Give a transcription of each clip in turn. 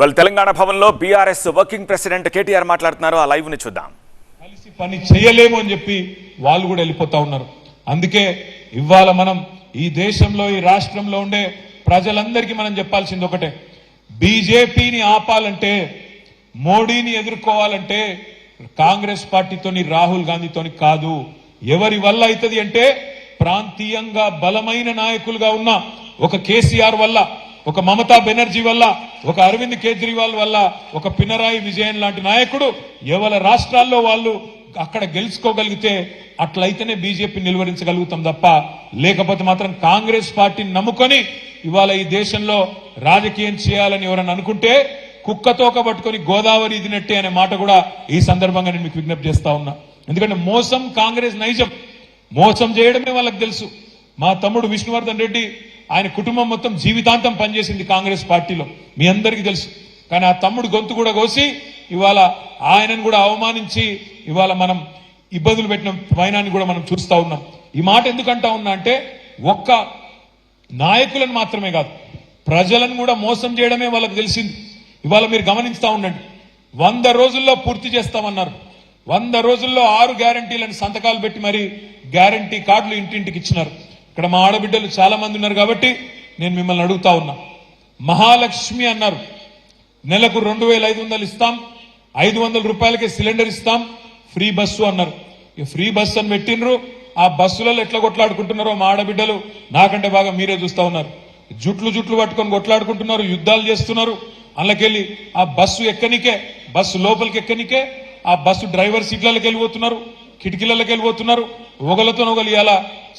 వాళ్ళు తెలంగాణ భవన్లో BRS working president KTR మాట్లాడుతున్నారు. ఆ లైవ్ని చూద్దాం. కలిసి పని చేయలేము అని చెప్పి వాళ్ళు కూడా వెళ్ళిపోతా ఉన్నారు. అందుకే ఇవాళ మనం ఈ దేశంలో ఈ రాష్ట్రంలో ఉండే ప్రజలందరికీ మనం చెప్పాల్సింది ఒకటే. బీజేపీని ఆపాలంటే మోడీని ఎదుర్కోవాలంటే కాంగ్రెస్ పార్టీతోని రాహుల్ గాంధీతోని కాదు. ఎవరి వల్ల అవుతుంది అంటే ప్రాంతీయంగా బలమైన నాయకులుగా ఉన్న ఒక కేసీఆర్ వల్ల. ఒక మమతా బెనర్జీ వల్ల ఒక అరవింద్ కేజ్రీవాల్ వల్ల ఒక పినరాయి విజయన్ లాంటి నాయకుడు ఎవరి రాష్ట్రాల్లో వాళ్ళు అక్కడ గెలుచుకోగలిగితే అట్లయితేనే బీజేపీ నిలువరించగలుగుతాం తప్ప లేకపోతే మాత్రం కాంగ్రెస్ పార్టీని నమ్ముకొని ఇవాళ ఈ దేశంలో రాజకీయం చేయాలని ఎవరన్నా అనుకుంటే కుక్కతోక పట్టుకొని గోదావరి ఇదినట్టే అనే మాట కూడా ఈ సందర్భంగా నేను మీకు విజ్ఞప్తి చేస్తా ఉన్నా. ఎందుకంటే మోసం కాంగ్రెస్ నైజం. మోసం చేయడమే వాళ్ళకి తెలుసు. మా తమ్ముడు విష్ణువర్ధన్ రెడ్డి ఆయన కుటుంబం మొత్తం జీవితాంతం పనిచేసింది కాంగ్రెస్ పార్టీలో. మీ అందరికీ తెలుసు. కానీ ఆ తమ్ముడు గొంతు కూడా కోసి ఇవాళ ఆయనను కూడా అవమానించి ఇవాళ మనం ఇబ్బందులు పెట్టిన వైనాన్ని కూడా మనం చూస్తా ఉన్నాం. ఈ మాట ఎందుకంటా ఉన్నా అంటే ఒక్క నాయకులను మాత్రమే కాదు ప్రజలను కూడా మోసం చేయడమే వాళ్ళకి తెలిసింది. ఇవాళ మీరు గమనిస్తూ ఉండండి. వంద రోజుల్లో పూర్తి చేస్తామన్నారు. వంద రోజుల్లో ఆరు గ్యారంటీలను సంతకాలు పెట్టి మరి గ్యారంటీ కార్డులు ఇంటింటికి ఇచ్చినారు. ఇక్కడ మా ఆడబిడ్డలు చాలా మంది ఉన్నారు కాబట్టి నేను మిమ్మల్ని అడుగుతా ఉన్నా. మహాలక్ష్మి అన్నారు. నెలకు రెండు వేల ఐదు వందలు ఇస్తాం. ఐదు వందల రూపాయలకి సిలిండర్ ఇస్తాం. ఫ్రీ బస్సు అన్నారు. ఈ ఫ్రీ బస్సు అని పెట్టినరు ఆ బస్సులలో ఎట్లా కొట్లాడుకుంటున్నారో మా ఆడబిడ్డలు నాకంటే బాగా మీరే చూస్తా ఉన్నారు. జుట్లు జుట్లు పట్టుకొని కొట్లాడుకుంటున్నారు యుద్ధాలు చేస్తున్నారు. అందులోకెళ్ళి ఆ బస్సు ఎక్కనికే బస్సు లోపలికి ఎక్కనికే ఆ బస్సు డ్రైవర్ సీట్లలోకి వెళ్ళిపోతున్నారు కిటికీలలోకి వెళ్ళిపోతున్నారు. ఒకలతో ఒకరు ఇవాళ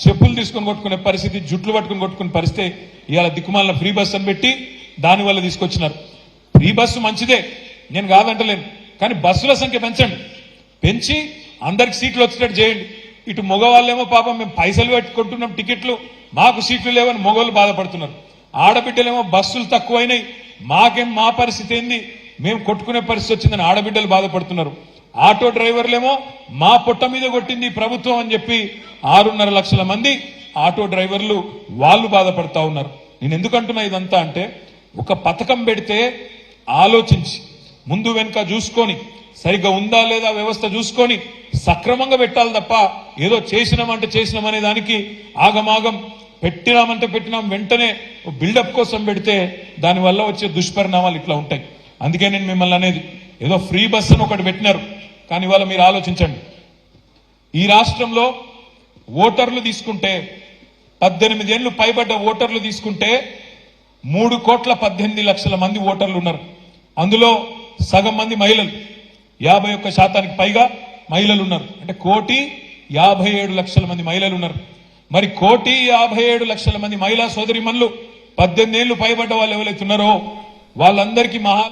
చెప్పులు తీసుకొని కొట్టుకునే పరిస్థితి జుట్లు పట్టుకొని కొట్టుకునే పరిస్థితి ఇవాళ దిక్కుమాలిన ఫ్రీ బస్ అని పెట్టి దాని వల్ల తీసుకొచ్చినారు. ఫ్రీ బస్సు మంచిదే నేను కాదంటలేను కానీ బస్సుల సంఖ్య పెంచండి. పెంచి అందరికి సీట్లు వచ్చేటట్టు చేయండి. ఇటు మగవాళ్ళేమో పాపం మేము పైసలు పెట్టుకుంటున్నాం టికెట్లు మాకు సీట్లు లేవని మగవాళ్ళు బాధపడుతున్నారు. ఆడబిడ్డలేమో బస్సులు తక్కువైనాయి మాకేం మా పరిస్థితి ఏంది? మేము కొట్టుకునే పరిస్థితి వచ్చిందని ఆడబిడ్డలు బాధపడుతున్నారు. ఆటో డ్రైవర్లేమో మా పొట్ట మీద కొట్టింది ప్రభుత్వం అని చెప్పి ఆరున్నర లక్షల మంది ఆటో డ్రైవర్లు వాళ్ళు బాధపడతా ఉన్నారు. నేను ఎందుకంటున్నా ఇదంతా అంటే ఒక పథకం పెడితే ఆలోచించి ముందు వెనుక చూసుకొని సరిగ్గా ఉందా లేదా వ్యవస్థ చూసుకొని సక్రమంగా పెట్టాలి తప్ప ఏదో చేసినామంటే చేసినామనే దానికి ఆగమాగం పెట్టినామంటే పెట్టినాం వెంటనే బిల్డప్ కోసం పెడితే దానివల్ల వచ్చే దుష్పరిణామాలు ఇట్లా ఉంటాయి. అందుకే నేను మిమ్మల్ని అనేది ఏదో ఫ్రీ బస్ అని ఒకటి పెట్టినారు. కానీ ఇవాళ మీరు ఆలోచించండి. ఈ రాష్ట్రంలో ఓటర్లు తీసుకుంటే పద్దెనిమిది ఏళ్ళు పైబడ్డ ఓటర్లు తీసుకుంటే మూడు కోట్ల పద్దెనిమిది లక్షల మంది ఓటర్లు ఉన్నారు. అందులో సగం మంది మహిళలు. యాభై ఒక్క శాతానికి పైగా మహిళలు ఉన్నారు. అంటే కోటి యాభై ఏడు లక్షల మంది మహిళలు ఉన్నారు. మరి కోటి యాభై ఏడు లక్షల మంది మహిళా సోదరిమణులు పద్దెనిమిది ఏళ్ళు పైబడ్డ వాళ్ళు ఎవరైతే ఉన్నారో వాళ్ళందరికీ మహా